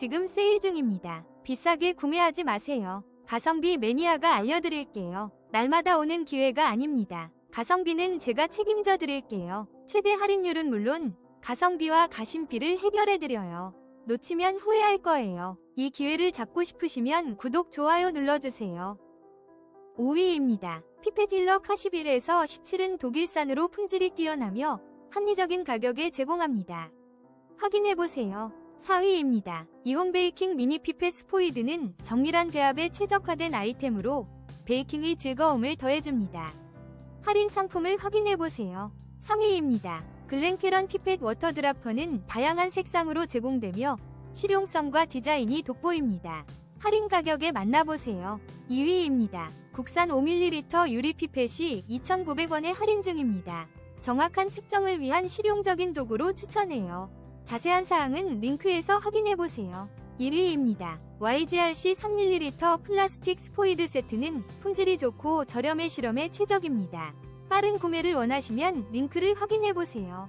지금 세일 중입니다. 비싸게 구매하지 마세요. 가성비 매니아가 알려드릴게요. 날마다 오는 기회가 아닙니다. 가성비는 제가 책임져 드릴게요. 최대 할인율은 물론 가성비와 가심비를 해결해 드려요. 놓치면 후회할 거예요. 이 기회를 잡고 싶으시면 구독, 좋아요 눌러주세요. 5위입니다. 피펫 힐러 카시빌에서 17은 독일산으로 품질이 뛰어나며 합리적인 가격에 제공합니다. 확인해보세요. 4위입니다. 이온 베이킹 미니 피펫 스포이드는 정밀한 배합에 최적화된 아이템으로 베이킹의 즐거움을 더해줍니다. 할인 상품을 확인해보세요. 3위입니다. 글렌캐런 피펫 워터 드라퍼는 다양한 색상으로 제공되며 실용성과 디자인이 돋보입니다. 할인 가격에 만나보세요. 2위입니다. 국산 5ml 유리 피펫이 2,900원에 할인 중입니다. 정확한 측정을 위한 실용적인 도구로 추천해요. 자세한 사항은 링크에서 확인해보세요. 1위입니다. YGRC 3ml 플라스틱 스포이드 세트는 품질이 좋고 저렴해 실험에 최적입니다. 빠른 구매를 원하시면 링크를 확인해보세요.